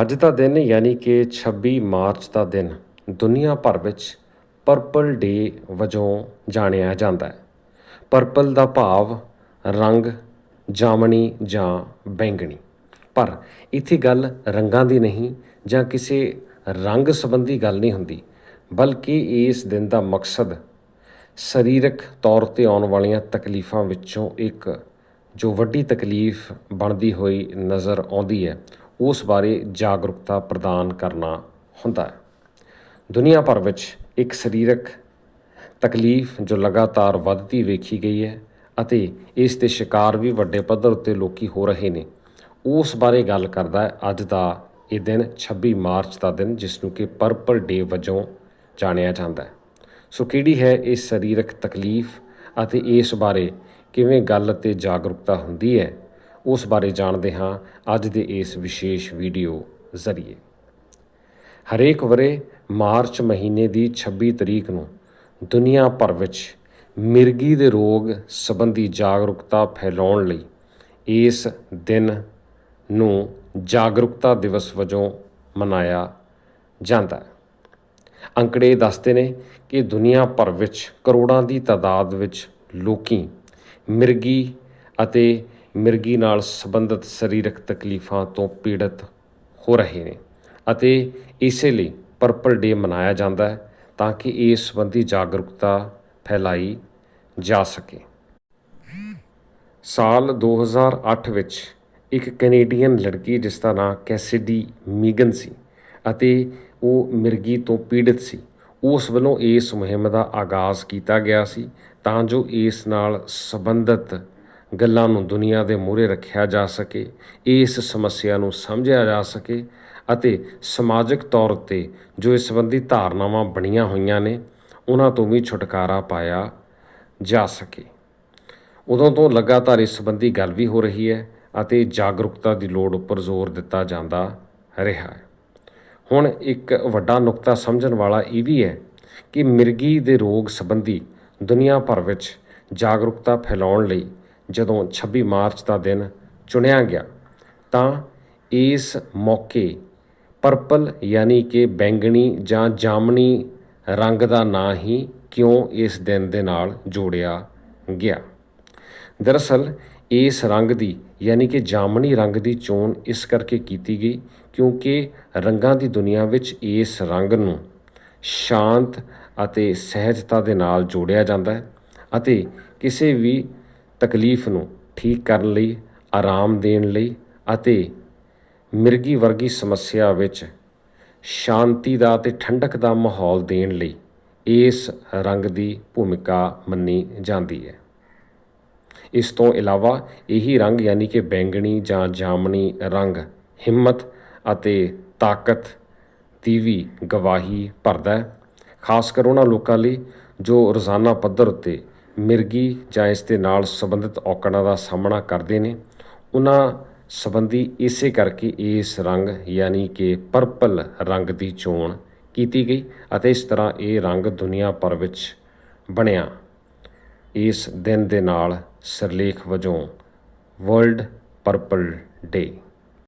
ਅੱਜ ਦਾ ਦਿਨ ਯਾਨੀ ਕਿ 26 ਮਾਰਚ ਦਾ ਦਿਨ ਦੁਨੀਆ ਭਰ ਵਿੱਚ ਪਰਪਲ ਡੇ ਵਜੋਂ ਜਾਣਿਆ ਜਾਂਦਾ ਹੈ। ਪਰਪਲ ਦਾ ਭਾਵ ਰੰਗ, ਜਾਮਣੀ ਜਾਂ ਬੈਂਗਣੀ। ਪਰ ਇੱਥੇ ਗੱਲ ਰੰਗਾਂ ਦੀ ਨਹੀਂ ਜਾਂ ਕਿਸੇ ਰੰਗ ਸੰਬੰਧੀ ਗੱਲ ਨਹੀਂ ਹੁੰਦੀ, ਬਲਕਿ ਇਸ ਦਿਨ ਦਾ ਮਕਸਦ ਸਰੀਰਕ ਤੌਰ ਤੇ ਆਉਣ ਵਾਲੀਆਂ ਤਕਲੀਫਾਂ ਵਿੱਚੋਂ ਇੱਕ, ਜੋ ਵੱਡੀ ਤਕਲੀਫ ਬਣਦੀ ਹੋਈ ਨਜ਼ਰ ਆਉਂਦੀ ਹੈ ਉਸ ਬਾਰੇ ਜਾਗਰੂਕਤਾ ਪ੍ਰਦਾਨ ਕਰਨਾ ਹੁੰਦਾ ਹੈ। ਦੁਨੀਆ ਭਰ ਵਿੱਚ ਇੱਕ ਸਰੀਰਕ ਤਕਲੀਫ ਜੋ ਲਗਾਤਾਰ ਵੱਧਦੀ ਵੇਖੀ ਗਈ ਹੈ ਅਤੇ ਇਸ ਦੇ ਸ਼ਿਕਾਰ ਵੀ ਵੱਡੇ ਪੱਧਰ ਉੱਤੇ ਲੋਕੀ ਹੋ ਰਹੇ ਨੇ। ਉਸ ਬਾਰੇ ਗੱਲ ਕਰਦਾ ਹੈ ਅੱਜ ਦਾ ਇਹ ਦਿਨ 26 ਮਾਰਚ ਦਾ ਦਿਨ, ਜਿਸ ਨੂੰ ਕਿ ਪਰਪਲ ਡੇ ਵਜੋਂ ਜਾਣਿਆ ਜਾਂਦਾ ਹੈ। ਸੋ ਕਿਹੜੀ ਹੈ ਇਹ ਸਰੀਰਕ ਤਕਲੀਫ ਅਤੇ ਇਸ ਬਾਰੇ ਕਿਵੇਂ ਗੱਲ ਤੇ ਜਾਗਰੂਕਤਾ ਹੁੰਦੀ ਹੈ? ਉਸ ਬਾਰੇ ਜਾਣਦੇ ਹਾਂ ਅੱਜ ਦੇ ਇਸ ਵਿਸ਼ੇਸ਼ ਵੀਡੀਓ ਜ਼ਰੀਏ। ਹਰੇਕ ਵਰੇ ਮਾਰਚ ਮਹੀਨੇ ਦੀ 26 ਤਰੀਕ ਨੂੰ ਦੁਨੀਆ ਭਰ ਵਿੱਚ ਮਿਰਗੀ ਦੇ ਰੋਗ ਸੰਬੰਧੀ ਜਾਗਰੂਕਤਾ ਫੈਲਾਉਣ ਲਈ ਇਸ ਦਿਨ ਨੂੰ ਜਾਗਰੂਕਤਾ ਦਿਵਸ ਵਜੋਂ ਮਨਾਇਆ ਜਾਂਦਾ ਹੈ। ਅੰਕੜੇ ਦੱਸਦੇ ਨੇ ਕਿ ਦੁਨੀਆ ਭਰ ਵਿੱਚ ਕਰੋੜਾਂ ਦੀ ਤਾਦਾਦ ਵਿੱਚ ਲੋਕੀ ਮਿਰਗੀ ਅਤੇ ਮਿਰਗੀ ਨਾਲ ਸੰਬੰਧਿਤ ਸਰੀਰਕ ਤਕਲੀਫਾਂ ਤੋਂ ਪੀੜਤ ਹੋ ਰਹੇ ਨੇ ਅਤੇ ਇਸੇ ਲਈ ਪਰਪਲ ਡੇ ਮਨਾਇਆ ਜਾਂਦਾ ਹੈ ਤਾਂ ਕਿ ਇਸ ਸੰਬੰਧੀ ਜਾਗਰੂਕਤਾ ਫੈਲਾਈ ਜਾ ਸਕੇ। ਸਾਲ 2008 ਵਿੱਚ ਇੱਕ ਕੈਨੇਡੀਅਨ ਲੜਕੀ ਜਿਸ ਦਾ ਨਾਂ ਕੈਸਿਡੀ ਮੀਗਨ ਸੀ ਅਤੇ ਉਹ ਮਿਰਗੀ ਤੋਂ ਪੀੜਤ ਸੀ, ਉਸ ਵੱਲੋਂ ਇਸ ਮੁਹਿੰਮ ਦਾ ਆਗਾਜ਼ ਕੀਤਾ ਗਿਆ ਸੀ ਤਾਂ ਜੋ ਇਸ ਨਾਲ ਸੰਬੰਧਿਤ ਗੱਲਾਂ ਨੂੰ ਦੁਨੀਆ ਦੇ ਮੂਹਰੇ ਰੱਖਿਆ ਜਾ ਸਕੇ, ਇਸ ਸਮੱਸਿਆ ਨੂੰ ਸਮਝਿਆ ਜਾ ਸਕੇ ਅਤੇ ਸਮਾਜਿਕ ਤੌਰ ਤੇ ਜੋ ਇਸ ਸੰਬੰਧੀ ਧਾਰਨਾਵਾਂ ਬਣੀਆਂ ਹੋਈਆਂ ਨੇ, ਉਹਨਾਂ ਤੋਂ ਵੀ ਛੁਟਕਾਰਾ ਪਾਇਆ ਜਾ ਸਕੇ। ਉਦੋਂ ਤੋਂ ਲਗਾਤਾਰ ਇਸ ਸੰਬੰਧੀ ਗੱਲ ਵੀ ਹੋ ਰਹੀ ਹੈ ਅਤੇ ਜਾਗਰੂਕਤਾ ਦੀ ਲੋੜ ਉੱਪਰ ਜ਼ੋਰ ਦਿੱਤਾ ਜਾਂਦਾ ਰਿਹਾ ਹੈ। ਹੁਣ ਇੱਕ ਵੱਡਾ ਨੁਕਤਾ ਸਮਝਣ ਵਾਲਾ ਇਹ ਵੀ ਹੈ ਕਿ ਮਿਰਗੀ ਦੇ ਰੋਗ ਸੰਬੰਧੀ ਦੁਨੀਆ ਭਰ ਵਿੱਚ ਜਾਗਰੂਕਤਾ ਫੈਲਾਉਣ ਲਈ ਜਦੋਂ 26 ਮਾਰਚ ਦਾ ਦਿਨ ਚੁਣਿਆ ਗਿਆ, ਤਾਂ ਇਸ ਮੌਕੇ ਪਰਪਲ ਯਾਨੀ ਕਿ ਬੈਂਗਣੀ ਜਾਂ ਜਾਮਣੀ ਰੰਗ ਦਾ ਨਾਂ ਹੀ ਕਿਉਂ ਇਸ ਦਿਨ ਦੇ ਨਾਲ ਜੋੜਿਆ ਗਿਆ? ਦਰਅਸਲ, ਇਸ ਰੰਗ ਦੀ ਯਾਨੀ ਕਿ ਜਾਮਣੀ ਰੰਗ ਦੀ ਚੋਣ ਇਸ ਕਰਕੇ ਕੀਤੀ ਗਈ ਕਿਉਂਕਿ ਰੰਗਾਂ ਦੀ ਦੁਨੀਆ ਵਿੱਚ ਇਸ ਰੰਗ ਨੂੰ ਸ਼ਾਂਤ ਅਤੇ ਸਹਿਜਤਾ ਦੇ ਨਾਲ ਜੋੜਿਆ ਜਾਂਦਾ ਹੈ ਅਤੇ ਕਿਸੇ ਵੀ ਤਕਲੀਫ ਨੂੰ ਠੀਕ ਕਰਨ ਲਈ, ਆਰਾਮ ਦੇਣ ਲਈ ਅਤੇ ਮਿਰਗੀ ਵਰਗੀ ਸਮੱਸਿਆ ਵਿੱਚ ਸ਼ਾਂਤੀ ਦਾ ਤੇ ਠੰਡਕ ਦਾ ਮਾਹੌਲ ਦੇਣ ਲਈ ਇਸ ਰੰਗ ਦੀ ਭੂਮਿਕਾ ਮੰਨੀ ਜਾਂਦੀ ਹੈ। ਇਸ ਤੋਂ ਇਲਾਵਾ ਇਹੀ ਰੰਗ ਯਾਨੀ ਕਿ ਬੈਂਗਣੀ ਜਾਂ ਜਾਮਣੀ ਰੰਗ ਹਿੰਮਤ ਅਤੇ ਤਾਕਤ ਦੀ ਵੀ ਗਵਾਹੀ ਭਰਦਾ ਹੈ, ਖਾਸ ਕਰ ਉਹਨਾਂ ਲੋਕਾਂ ਲਈ ਜੋ ਰੋਜ਼ਾਨਾ ਪੱਧਰ ਉੱਤੇ ਮਿਰਗੀ ਜਾਂ ਇਸ ਦੇ ਨਾਲ ਸੰਬੰਧਿਤ ਔਕੜਾਂ ਦਾ ਸਾਹਮਣਾ ਕਰਦੇ ਨੇ। ਉਹਨਾਂ ਸੰਬੰਧੀ ਇਸੇ ਕਰਕੇ ਇਸ ਰੰਗ, ਯਾਨੀ ਕਿ ਪਰਪਲ ਰੰਗ ਦੀ ਚੋਣ ਕੀਤੀ ਗਈ ਅਤੇ ਇਸ ਤਰ੍ਹਾਂ ਇਹ ਰੰਗ ਦੁਨੀਆ ਭਰ ਵਿੱਚ ਬਣਿਆ। ਇਸ ਦਿਨ ਦੇ ਨਾਲ ਸਿਰਲੇਖ ਵਜੋਂ ਵਰਲਡ ਪਰਪਲ ਡੇ